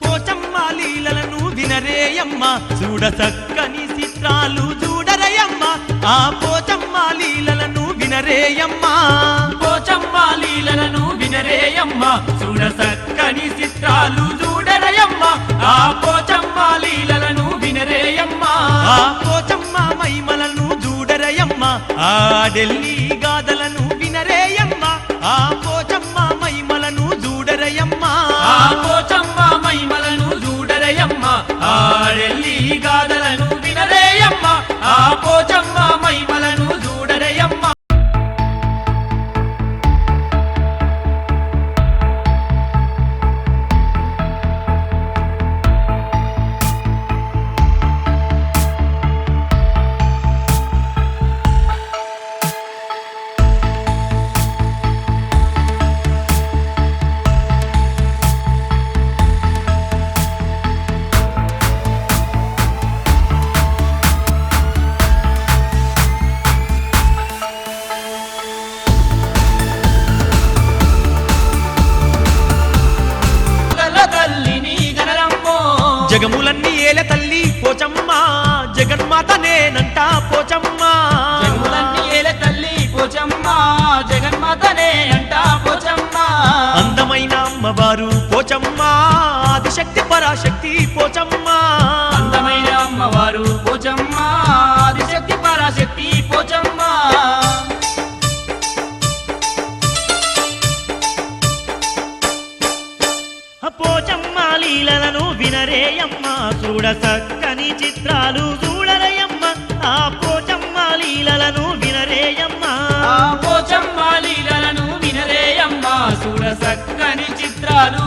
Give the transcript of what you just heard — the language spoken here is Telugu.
పోచమ్మ లీలలను వినరేయమ్మ చూడ చక్కని చిత్రాలు చూడరయమ్మ. ఆ పోచమ్మ లీలలను వినరేయమ్మ. పోచమ్మ లీలలను వినరేయమ్మ చూడ చూడరయమ్మ ఆ జగములన్నీ ఏల తల్లి పోచమ్మ జగన్మాత నేనంట పోచమ్మ. జగములన్నీ ఏల తల్లి పోచమ్మ జగన్మాతనే అంట పోచమ్మ. అందమైన అమ్మవారు పోచమ్మ ఆదిశక్తి పరాశక్తి పోచమ్మ. అందమైన అమ్మవారు పోచమ్మ ఆదిశక్తి పరాశక్తి పోచమ్మ. పోచమ్మ లీలలను చూడరేయమ్మ చూడ చక్కని చిత్రాలు చూడరేయమ్మ ఆ పోచమ్మ లీలలను వినరేయమ్మ పోచమ్మ లీలలను వినరేయమ్మ చూడ చక్కని చిత్రాలు